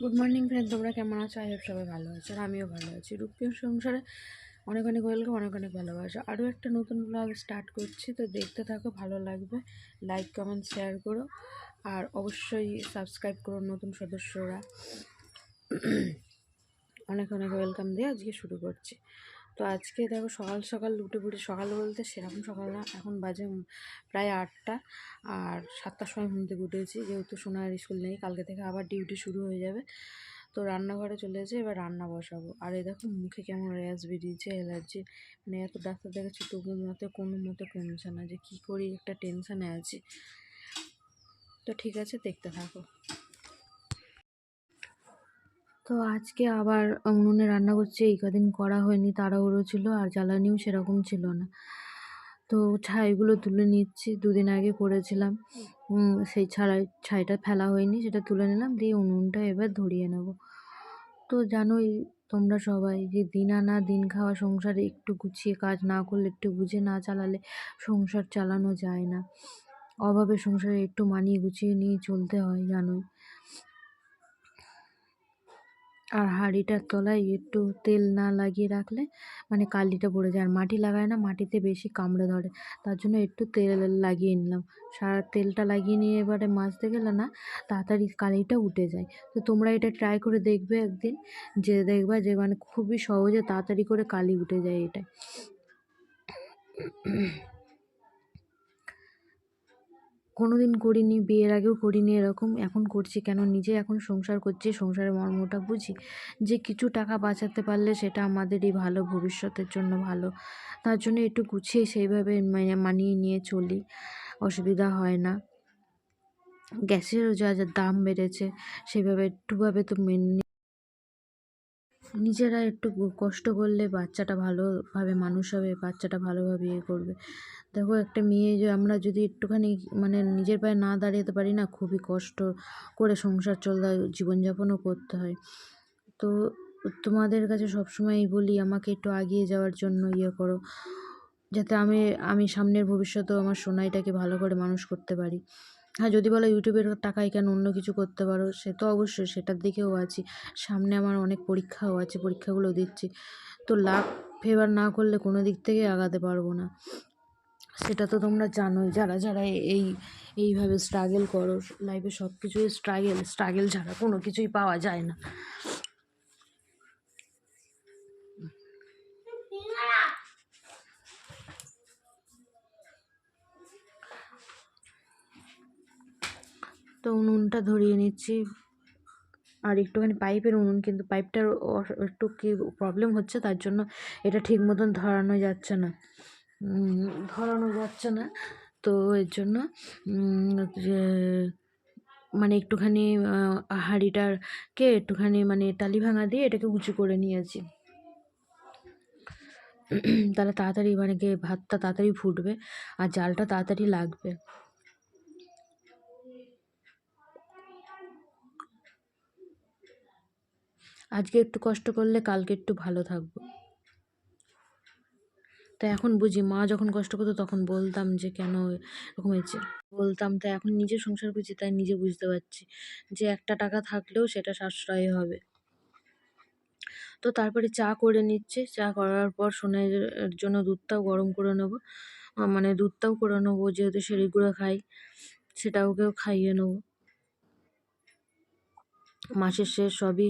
Good morning friend তোমরা কেমন আছো? আই হোপ সবাই ভালো আছো আর আমিও ভালো আছি। রূপীয় সংসারে অনেক অনেক ওয়েলকাম অনেক অনেক ভালোবাসো। আরও একটা নতুন ব্লগ স্টার্ট করছি, তো দেখতে থাকো, ভালো লাগবে। লাইক কমেন্ট শেয়ার করো। আর অবশ্যই সাবস্ক্রাইব করো নতুন সদস্যরা। অনেক অনেক ওয়েলকাম দিয়ে আজকে শুরু করছি। তো আজকে দেখো সকাল সকাল উঠে পড়ে, সকাল বলতে সেরকম সকাল না, এখন বাজে প্রায় আটটা আর সাতটার সময় ঘুম থেকে উঠেছি। যেহেতু সোনার স্কুল নেই, কালকে থেকে আবার ডিউটি শুরু হয়ে যাবে। তো রান্নাঘরে চলে এসে এবার রান্না বসাবো। আর এই দেখো মুখে কেমন র্যাশ বেরিয়েছে, অ্যালার্জি। মানে এত ডাক্তার দেখাচ্ছি তবু মতে কোনো মতে কমছে না, যে কী করি একটা টেনশানে আছি। তো ঠিক আছে, দেখতে থাকো। তো আজকে আবার উনুনে রান্না করছি, এই কদিন করা হয়নি, তাড়াহুড়ো ছিল আর জ্বালানিও সেরকম ছিল না। তো ছাইগুলো তুলে নিচ্ছি, দুদিন আগে করেছিলাম। সেই ছাড়াই, ছাইটা ফেলা হয়নি, সেটা তুলে নিলাম, দিয়ে উনুনটা এবার ধরিয়ে নেব। তো জানোই তোমরা সবাই যে দিন আনা, দিন খাওয়া সংসারে একটু গুছিয়ে কাজ না করলে, একটু বুঝে না চালালে সংসার চালানো যায় না। অভাবে সংসারে একটু মানিয়ে গুছিয়ে নিয়ে চলতে হয়, জানোই। আর হাঁড়িটার তলায় একটু তেল না লাগিয়ে রাখলে মানে কালিটা পড়ে যায়। আর মাটি লাগায় না, মাটিতে বেশি কামড়ে ধরে। তার জন্য একটু তেল লাগিয়ে নিলাম। সারা তেলটা লাগিয়ে নিয়ে এবারে মাজতে গেলে না, তাড়াতাড়ি কালিটা উঠে যায়। তো তোমরা এটা ট্রাই করে দেখবে একদিন। যে দেখবা যে মানে খুবই সহজে তাড়াতাড়ি করে কালি উঠে যায় এটা কোনো দিন করিনি, বিয়ের আগেও করিনি, এরকম এখন করছি কেন? নিজে এখন সংসার করছি, সংসারের মর্মটা বুঝি যে কিছু টাকা বাঁচাতে পারলে সেটা আমাদেরই ভালো, ভবিষ্যতের জন্য ভালো। তার জন্য একটু গুছিয়ে সেইভাবে মানে মানিয়ে নিয়ে চলি, অসুবিধা হয় না। গ্যাসেরও যা যা দাম বেড়েছে, সেভাবে একটুভাবে তো মেনে নিজেরা একটু কষ্ট করলে বাচ্চাটা ভালোভাবে মানুষ হবে, বাচ্চাটা ভালোভাবে ইয়ে করবে। দেখো একটা মেয়ে যে আমরা যদি একটুখানি মানে নিজের পায়ে না দাঁড়াতে পারি না, খুবই কষ্ট করে সংসার চলতে হয়, জীবনযাপনও করতে হয়। তো তোমাদের কাছে সবসময়ই বলি, আমাকে একটু এগিয়ে যাওয়ার জন্য ইয়ে করো। যাতে আমি আমি সামনের ভবিষ্যতেও আমার সোনাইটাকে ভালো করে মানুষ করতে পারি। হ্যাঁ যদি বলো ইউটিউবের টাকায় কেন অন্য কিছু করতে পারো, সে তো অবশ্যই সেটার দিকেও আছি। সামনে আমার অনেক পরীক্ষাও আছে, পরীক্ষাগুলো দিচ্ছি। তো লাভ ফেভার না করলে কোনো দিক থেকে আগাতে পারব না। সেটা তো তোমরা জানোই, যারা যারা এই, এইভাবে স্ট্রাগল করো লাইফে সব কিছুই স্ট্রাগেল স্ট্রাগেল ছাড়া কোনো কিছুই পাওয়া যায় না। তো উনুনটা ধরিয়ে নিচ্ছি। আর একটুখানি পাইপের উনুন, কিন্তু পাইপটার একটু কি প্রবলেম হচ্ছে, তার জন্য এটা ঠিক মতন ধরানো যাচ্ছে না। ধরানো যাচ্ছে না। তো এর জন্য মানে একটুখানি হাঁড়িটাকে একটুখানি মানে টালি ভাঙা দিয়ে এটাকে উঁচু করে নিয়েছি। তাহলে তাড়াতাড়ি মানে কি ভাতটা তাড়াতাড়ি ফুটবে, আর জালটা তাড়াতাড়ি লাগবে। আজকে একটু কষ্ট করলে কালকে একটু ভালো থাকব। তা এখন বুঝি মা যখন কষ্ট করতো তখন বলতাম যে, কেন এরকম হয়েছে? বলতাম, তা এখন নিজে সংসার করছি, তাই নিজে বুঝতে পারছি যে, একটা টাকা থাকলেও সেটা সাশ্রয় হবে। তো তারপরে চা করে নিচ্ছে। চা করার পর সোনের জন্য দুধটাও গরম করে নেব। মানে দুধটাও করে নেব, যেহেতু সেরি গুঁড়ো খাই সেটা ওকেও খাইয়ে নেব। মাসের শেষ সবই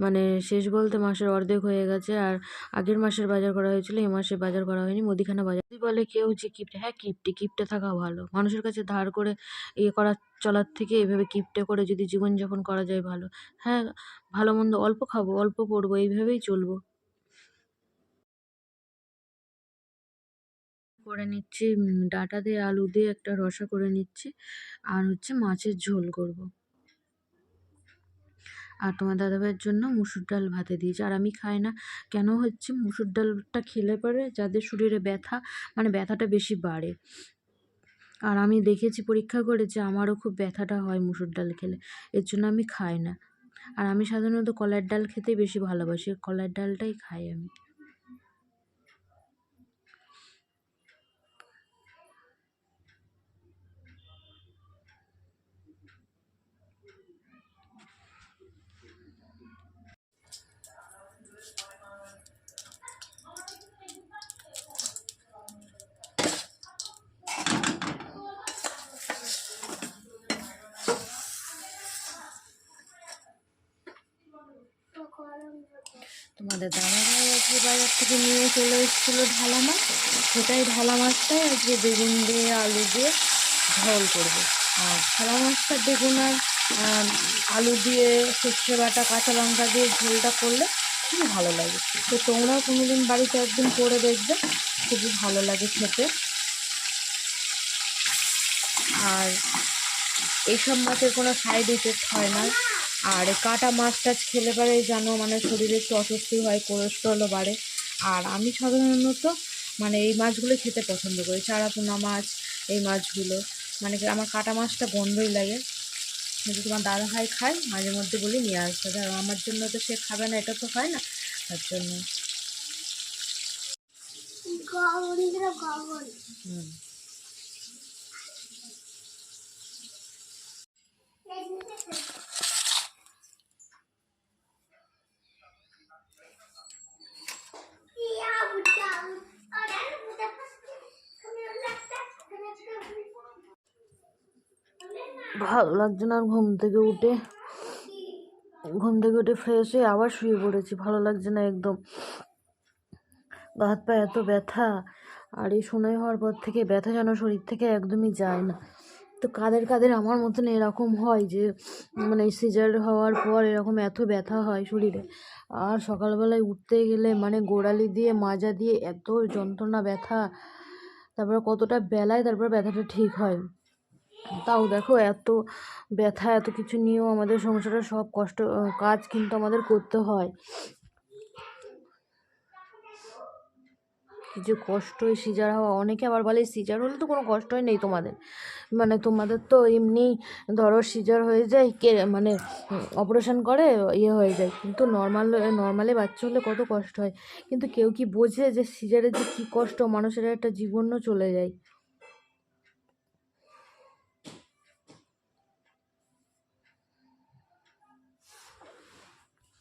মানে শেষ বলতে মাসের অর্ধেক হয়ে গেছে। আর আগের মাসের বাজার করা হয়েছিল, এই মাসে বাজার করা হয়নি। মুদিখানা বাজার বলে কেউ যে কিপটে হ্যাঁ কিপটে কিপটে থাকা ভালো। মানুষের কাছে ধার করে ইয়ে করা, চলার থেকে এভাবে কিপটে করে যদি জীবনযাপন করা যায় ভালো। হ্যাঁ ভালো মন্দ অল্প খাব, অল্প পড়ব, এইভাবেই চলবো। করে নিচ্ছি ডাঁটা দিয়ে আলু দিয়ে একটা রসা করে নিচ্ছি। আর হচ্ছে মাছের ঝোল করব। আর তোমার দাদাভাইয়ের জন্য মুসুর ডাল ভাতে দিয়েছি। আর আমি খাই না। কেন হচ্ছে? মুসুর ডালটা খেলে পরে যাদের শরীরে ব্যথা মানে ব্যথাটা বেশি বাড়ে। আর আমি দেখেছি, পরীক্ষা করে যে আমারও খুব ব্যথাটা হয় মুসুর ডাল খেলে। এর জন্য আমি খাই না। আর আমি সাধারণত কলার ডাল খেতেই বেশি ভালোবাসি। কলার ডালটাই খাই আমি। তোমাদের দাদাভাই আজকে বাজার থেকে নিয়ে চলে এসেছিল ঢালা মাছ। সেটাই ঢালা মাছটাই আজকে বেগুন দিয়ে, আলু দিয়ে ঝোল করব। আর ঢালা মাছটা বেগুন আর আলু দিয়ে সর্ষে বাটা, কাঁচা লঙ্কা দিয়ে ঝোলটা করলে খুবই ভালো লাগে। তো তোমরাও কোনোদিন বাড়িতে একদিন করে দেখবে, খুবই ভালো লাগে খেতে। আর এইসব মাছের কোনো সাইড ইফেক্ট হয় না। আর কাটা মাছ টাছ খেলে পরে যেন মানে শরীরে একটু অস্বস্তি হয় কোলেস্ট্রলও বাড়ে। আর আমি সাধারণত মানে এই মাছগুলো খেতে পছন্দ করি চারাপোনা মাছ এই মাছগুলো। মানে কি আমার কাটা মাছটা গন্ধই লাগে। যদি তোমার দাদা ভাই খায় মাঝে মধ্যে বলি নিয়ে আসতে ধরো আমার জন্য তো সে খাবে না এটা তো হয় না তার জন্য। হুম। ভালো লাগছে না ঘুম থেকে উঠে, ঘুম থেকে উঠে ফ্রেশ হয়ে আবার শুয়ে পড়েছি, ভালো লাগছে না একদম। হাত পা এত ব্যথা, আর এই সোনাই হওয়ার পর থেকে ব্যথা যেন শরীর থেকে একদমই যায় না। তো কাদের কাদের আমার মতন এরকম হয় যে মানে সিজার হওয়ার পর এরকম এত ব্যথা হয় শরীরে, আর সকালবেলায় উঠতে গেলে মানে গোড়ালি দিয়ে, মাজা দিয়ে এত যন্ত্রণা, ব্যথা, তারপরে কতটা বেলায় তারপর ব্যথাটা ঠিক হয়। তাও দেখো এত ব্যথা, এত কিছু নিয়েও আমাদের সংসারে সব কষ্ট কাজ কিন্তু আমাদের করতে হয়। যে কষ্ট সিজার হওয়া। অনেকে আবার বলে সিজার হলে তো কোনো কষ্টই নেই তোমাদের। মানে তোমাদের তো এমনি ধরো সিজার হয়ে যায়, কে মানে অপারেশন করে ইয়ে হয়ে যায়। কিন্তু নর্মাল নর্মালে বাচ্চা হলে কত কষ্ট হয়। কিন্তু কেউ কি বোঝে যে সিজারে যে কী কষ্ট, মানুষের একটা জীবনও চলে যায়।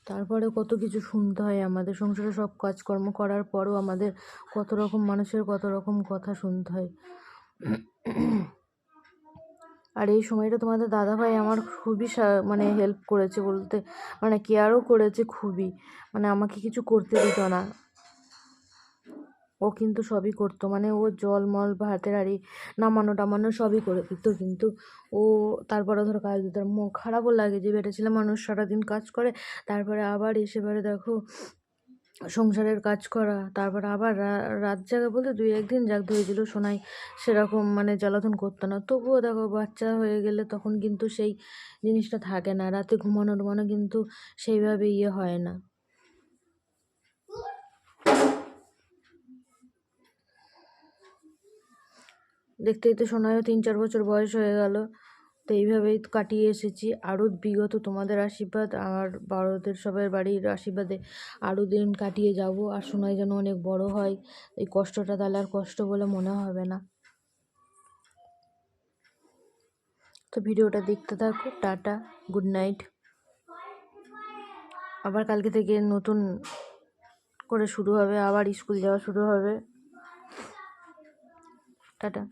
তারপরে কত কিছু শুনতে হয় আমাদের সংসারে সব কাজকর্ম করার পরও আমাদের কত রকম মানুষের কত রকম কথা শুনতে হয়। আর এই সময়টা তোমাদের দাদাভাই আমার খুবই মানে হেল্প করেছে বলতে মানে কেয়ারও করেছে খুবই। মানে আমাকে কিছু করতে দিত না। ও কিন্তু সবই করতো। মানে ও জল, মল ভাতের হাঁড়ি নামানো টামানো সবই করে দিত। কিন্তু ও তারপরে ধরো কাজ দিত মন খারাপও লাগে যে বেটা ছেলে মানুষ সারাদিন কাজ করে, তারপরে আবার এসে পরে দেখো সংসারের কাজ করা, তারপরে আবার রাত জাগা বলতে দুই একদিন জাগতে হয়েছিল শোনাই সেরকম মানে জ্বালাতন করতো না। তবুও দেখো বাচ্চা হয়ে গেলে তখন কিন্তু সেই জিনিসটা থাকে না। রাতে ঘুমানো টুমানো কিন্তু সেইভাবে ইয়ে হয় না। দেখতে দেখতে শোনায়ও তিন চার বছর বয়স হয়ে গেল, তো এইভাবেই কাটিয়ে এসেছি। আরও বিগত তোমাদের আশীর্বাদ আর বড়দের সবার বাড়ির আশীর্বাদে আরও দিন কাটিয়ে যাব। আর শোনায় যেন অনেক বড় হয়, এই কষ্টটা তাহলে আর কষ্ট বলে মনে হবে না। তো ভিডিওটা দেখতে থাকো, টাটা, গুড নাইট। আবার কালকে থেকে নতুন করে শুরু হবে, আবার স্কুল যাওয়া শুরু হবে। টাটা।